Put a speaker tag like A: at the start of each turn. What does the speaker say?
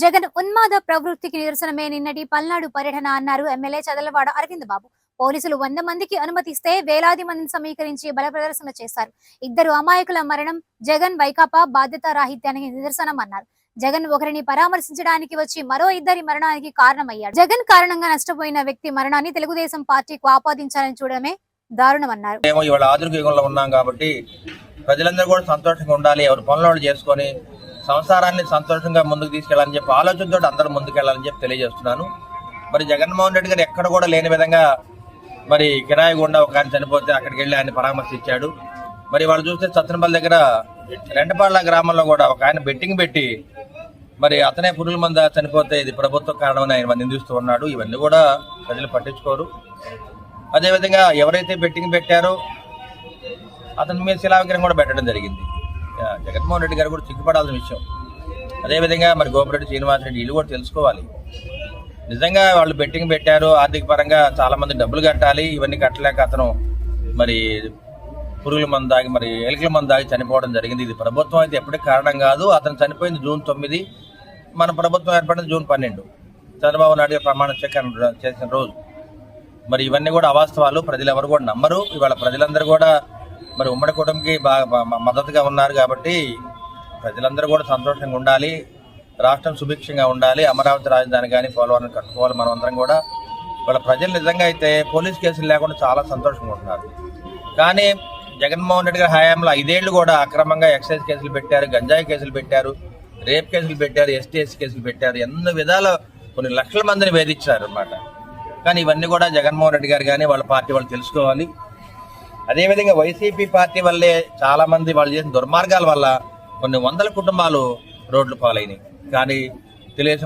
A: జగన్ ఉన్మాద ప్రవృత్తికి నిరసనమే నిన్నటి పల్నాడు పర్యటన అన్నారు ఎమ్మెల్యే చదలవాడ అరవింద్ బాబు. పోలీసులు వంద మందికి అనుమతిస్తే వేలాది మందిని సమీకరించి బల ప్రదర్శన చేశారు. ఇద్దరు అమాయకుల మరణం జగన్ వైకాపా బాధ్యత రాహిత్యానికి నిదర్శనం అన్నారు జగన్ ఒకరిని పరామర్శించడానికి వచ్చి మరో ఇద్దరి మరణానికి కారణమయ్యాడు. జగన్ కారణంగా నష్టపోయిన వ్యక్తి మరణాన్ని తెలుగుదేశం పార్టీకి ఆపాదించాలని చూడడమే దారుణమన్నారు.
B: మేము ఇవాళ ఆధునిక యుగంలో ఉన్నాం కాబట్టి ప్రజలందరూ కూడా సంతోషంగా ఉండాలి. ఎవరు పనులు చేసుకొని సంసారాన్ని సంతోషంగా ముందుకు తీసుకెళ్ళాలని చెప్పి ఆలోచనతో అందరూ ముందుకెళ్ళాలని చెప్పి తెలియజేస్తున్నాను. మరి జగన్మోహన్ రెడ్డి గారు ఎక్కడ కూడా లేని విధంగా మరి కిరాయి గుండా ఒక ఆయన చనిపోతే అక్కడికి వెళ్ళి ఆయన పరామర్శించాడు మరి వాళ్ళు చూస్తే సత్తనపల్లి దగ్గర రెండపాళ్ళ గ్రామంలో కూడా ఒక ఆయన బెట్టింగ్ పెట్టి మరి అతనే పురుగుల మంద చనిపోతే ఇది ప్రభుత్వ కారణమని ఆయన నిందిస్తూ ఉన్నాడు. ఇవన్నీ కూడా ప్రజలు పట్టించుకోరు. అదేవిధంగా ఎవరైతే బెట్టింగ్ పెట్టారో అతని మీద శిలావిగ్రహం కూడా పెట్టడం జరిగింది. జగన్మోహన్ రెడ్డి గారు కూడా సిగ్గుపడాల్సిన విషయం. అదేవిధంగా మరి గోపిరెడ్డి శ్రీనివాస రెడ్డి కూడా తెలుసుకోవాలి. నిజంగా వాళ్ళు బెట్టింగ్ పెట్టారు ఆర్థిక పరంగా చాలామంది డబ్బులు కట్టాలి ఇవన్నీ కట్టలేక అతను మరి పురుగుల మందు దాగి మరి ఎలుకల మందు దాగి చనిపోవడం జరిగింది. ఇది ప్రభుత్వం అయితే ఎప్పటికీ కారణం కాదు. అతను చనిపోయింది జూన్ తొమ్మిది. మన ప్రభుత్వం ఏర్పడింది జూన్ పన్నెండు. చంద్రబాబు నాయుడు గారు ప్రమాణ స్వీకారం చేసిన రోజు. మరి ఇవన్నీ కూడా అవాస్తవాలు. ప్రజలు ఎవరు కూడా నమ్మరు. ఇవాళ ప్రజలందరూ కూడా మరి ఉమ్మడి కూటమికి బాగా మద్దతుగా ఉన్నారు కాబట్టి ప్రజలందరూ కూడా సంతోషంగా ఉండాలి రాష్ట్రం సుభిక్షంగా ఉండాలి అమరావతి రాజధాని కానీ పోలవరం కట్టుకోవాలి మనం అందరం కూడా. వాళ్ళ ప్రజలు నిజంగా అయితే పోలీస్ కేసులు లేకుండా చాలా సంతోషంగా ఉంటున్నారు. కానీ జగన్మోహన్ రెడ్డి గారి హయాంలో ఐదేళ్ళు కూడా అక్రమంగా ఎక్సైజ్ కేసులు పెట్టారు గంజాయి కేసులు పెట్టారు రేప్ కేసులు పెట్టారు ఎస్టీఎస్ కేసులు పెట్టారు ఎన్నో విధాల కొన్ని లక్షల మందిని వేధించారు అన్నమాట కానీ ఇవన్నీ కూడా జగన్మోహన్ రెడ్డి గారు కానీ వాళ్ళ పార్టీ వాళ్ళు తెలుసుకోవాలి. అదేవిధంగా వైసీపీ పార్టీ వల్లే చాలా మంది వాళ్ళు చేసిన దుర్మార్గాల వల్ల కొన్ని వందల కుటుంబాలు రోడ్లు పాలైనవి కానీ తెలుగుదేశం